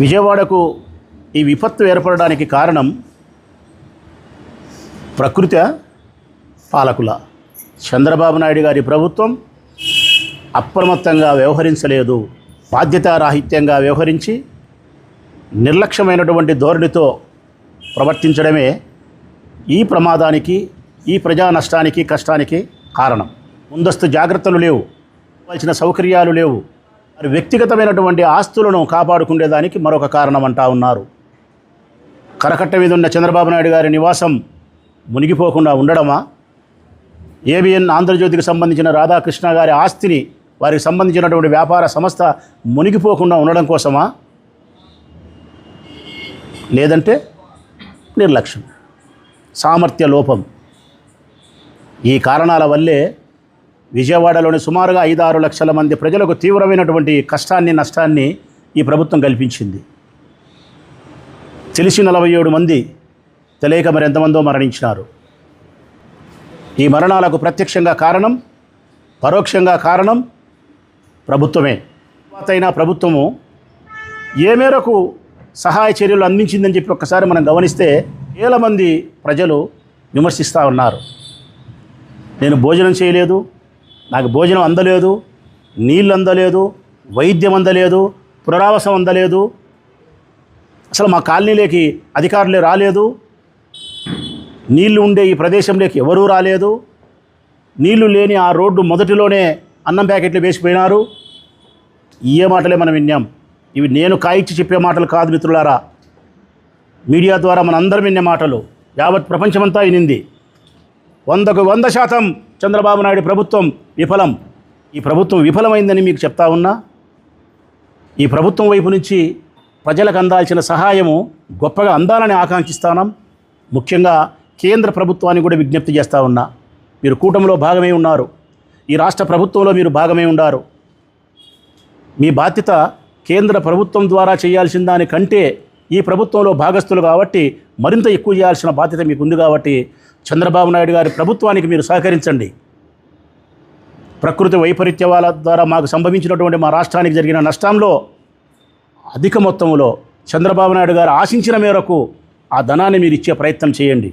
విజయవాడకు ఈ విపత్తు ఏర్పడడానికి కారణం ప్రకృతి పాలకుల. చంద్రబాబు నాయుడు గారి ప్రభుత్వం అప్రమత్తంగా వ్యవహరించలేదు. బాధ్యతారాహిత్యంగా వ్యవహరించి నిర్లక్ష్యమైనటువంటి ధోరణితో ప్రవర్తించడమే ఈ ప్రమాదానికి ఈ ప్రజా నష్టానికి కష్టానికి కారణం. ముందస్తు జాగ్రత్తలు లేవు. కావాల్సిన సౌకర్యాలు లేవు. వ్యక్తిగతమైనటువంటి ఆస్తులను కాపాడుకునేదానికి మరొక కారణం అంటా ఉన్నారు. కరకట్ట మీద ఉన్న చంద్రబాబు నాయుడు గారి నివాసం మునిగిపోకుండా ఉండడమా? ఏబిఎన్ ఆంధ్రజ్యోతికి సంబంధించిన రాధాకృష్ణ గారి ఆస్తిని వారికి సంబంధించినటువంటి వ్యాపార సంస్థ మునిగిపోకుండా ఉండడం కోసమా? లేదంటే నిర్లక్ష్యం సామర్థ్య లోపం. ఈ కారణాల వల్లే విజయవాడలోని సుమారుగా ఐదారు లక్షల మంది ప్రజలకు తీవ్రమైనటువంటి కష్టాన్ని నష్టాన్ని ఈ ప్రభుత్వం కల్పించింది. తెలిసి నలభై ఏడు మంది తెలియక మరి ఎంతమందో మరణించినారు. ఈ మరణాలకు ప్రత్యక్షంగా కారణం పరోక్షంగా కారణం ప్రభుత్వమే. తర్వాతైనా ప్రభుత్వము ఏ మేరకు సహాయ చర్యలు అందించిందని చెప్పి ఒక్కసారి మనం గమనిస్తే వేల మంది ప్రజలు విమర్శిస్తూ ఉన్నారు. నేను భోజనం చేయలేదు నాకు భోజనం అందలేదు నీళ్ళు అందలేదు వైద్యం అందలేదు పునరావాసం అందలేదు. అసలు మా కాలనీలోకి అధికారులే రాలేదు. నీళ్ళు ఉండే ఈ ప్రదేశంలోకి ఎవరూ రాలేదు. నీళ్ళు లేని ఆ రోడ్డు మొదటిలోనే అన్నం ప్యాకెట్లు వేసిపోయినారు. ఏ మాటలే మనం విన్నాం. ఇవి నేను కాయిచ్చి చెప్పే మాటలు కాదు మిత్రులారా. మీడియా ద్వారా మనందరం విన్నే మాటలు. యావత్ ప్రపంచమంతా వినింది. వందకు వంద శాతం చంద్రబాబు నాయుడు ప్రభుత్వం విఫలం. ఈ ప్రభుత్వం విఫలమైందని మీకు చెప్తా ఉన్నా ఈ ప్రభుత్వం వైపు నుంచి ప్రజలకు అందాల్సిన సహాయము గొప్పగా అందాలని ఆకాంక్షిస్తానం. ముఖ్యంగా కేంద్ర ప్రభుత్వాన్ని కూడా విజ్ఞప్తి చేస్తూ ఉన్నా. మీరు కూటమిలో భాగమై ఉన్నారు. ఈ రాష్ట్ర ప్రభుత్వంలో మీరు భాగమై ఉన్నారు మీ బాధ్యత కేంద్ర ప్రభుత్వం ద్వారా చేయాల్సిన దానికంటే ఈ ప్రభుత్వంలో భాగస్థులు కాబట్టి మరింత ఎక్కువ చేయాల్సిన బాధ్యత మీకు ఉంది కాబట్టి చంద్రబాబు నాయుడు గారి ప్రభుత్వానికి మీరు సహకరించండి. ప్రకృతి వైపరీత్యాల ద్వారా మాకు సంభవించినటువంటి మా రాష్ట్రానికి జరిగిన నష్టంలో అధిక మొత్తంలో చంద్రబాబు నాయుడు గారు ఆశించిన మేరకు ఆ ధనాన్ని మీరు ఇచ్చే ప్రయత్నం చేయండి.